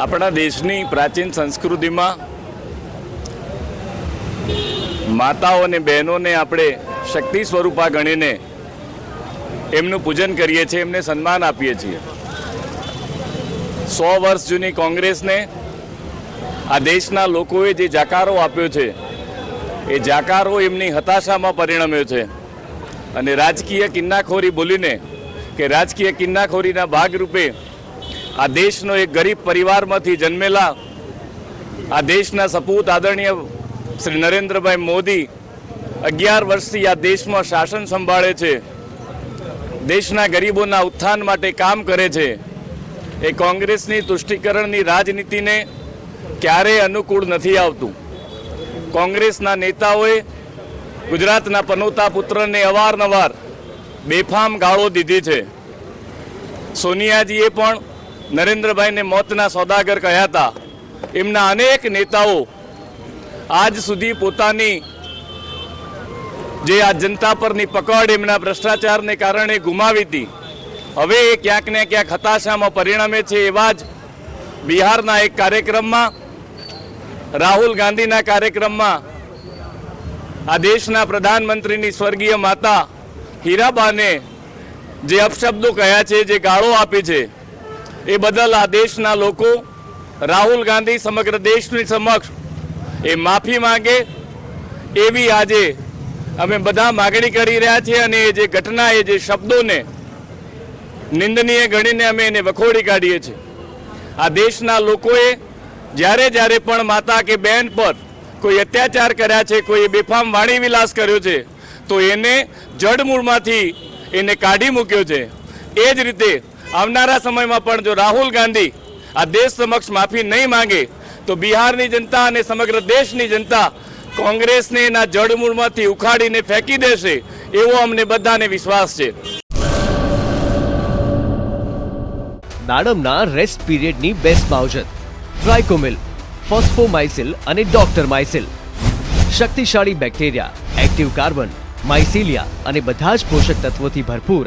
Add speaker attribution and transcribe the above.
Speaker 1: આપણા દેશની પ્રાચીન સંસ્કૃતિમાં માતાઓ અને બહેનોને આપણે શક્તિ સ્વરૂપા ગણીને એમનું પૂજન કરીએ છીએ, એમને સન્માન આપીએ છીએ. સો વર્ષ જૂની કોંગ્રેસને આ દેશના લોકોએ જે જાકારો આપ્યો છે, એ જાકારો એમની હતાશામાં પરિણમ્યો છે. અને રાજકીય કિન્નાખોરી બોલીને કે રાજકીય કિન્નાખોરીના ભાગરૂપે આ દેશનો એક ગરીબ પરિવારમાંથી જન્મેલા આ દેશના સપૂત આદરણીય શ્રી નરેન્દ્રભાઈ મોદી અગિયાર વર્ષથી આ દેશમાં શાસન સંભાળે છે. દેશના ગરીબોના ઉત્થાન માટે કામ કરે છે. એ કોંગ્રેસની તુષ્ટિકરણની રાજનીતિને ક્યારેય અનુકૂળ નથી આવતું. કોંગ્રેસના નેતાઓએ ગુજરાતના પનોતા પુત્રને અવારનવાર બેફામ ગાળો દીધી છે. સોનિયાજીએ પણ નરેન્દ્રભાઈને મોતના સોદાગર કહ્યા હતા. એમના અનેક નેતાઓ આજ સુધી પોતાની જે આ જનતા પરની પકડ એમના ભ્રષ્ટાચારને કારણે ગુમાવી હતી. હવે એ ક્યાંક ને ક્યાંક હતાશામાં પરિણમે છે એવા જ બિહારના એક કાર્યક્રમમાં, રાહુલ ગાંધીના કાર્યક્રમમાં આ દેશના પ્રધાનમંત્રીની સ્વર્ગીય માતા હીરાબાને જે અપશબ્દો કહ્યા છે, જે ગાળો આપી છે એ બદલ આ દેશના લોકો રાહુલ ગાંધી સમગ્ર દેશની સમક્ષ એ માફી માંગે. એવી આજે અમે બધા માગણી કરી રહ્યા છીએ અને એ જે ઘટના, એ જે શબ્દોને નિંદનીય ગણીને અમે એને વખોડી કાઢીએ છીએ. આ દેશના લોકોએ જ્યારે જ્યારે પણ માતા કે બહેન પર કોઈ અત્યાચાર કર્યા છે, કોઈ બેફામ વાણી વિલાસ કર્યો છે, તો એને જડમૂળમાંથી એને કાઢી મૂક્યો છે. એ જ રીતે આવનારા સમયમાં પણ જો રાહુલ ગાંધી આ દેશ સમક્ષ માફી નહીં માંગે, તો બિહારની જનતા અને સમગ્ર દેશની જનતા કોંગ્રેસને એના જડમૂળમાંથી ઉખાડીને ફેંકી દેશે, એવો અમને બધાને વિશ્વાસ છે.
Speaker 2: દાડમના રેસ્ટ પીરિયડની બેસ્ટ માવજત ટ્રાયકોમિલ ફોસ્ફોમાઇસિલ અને ડોક્ટર માઇસિલ શક્તિશાળી બેક્ટેરિયા એક્ટિવ કાર્બન માઇસિલિયા અને બધા જ પોષક તત્વોથી ભરપૂર.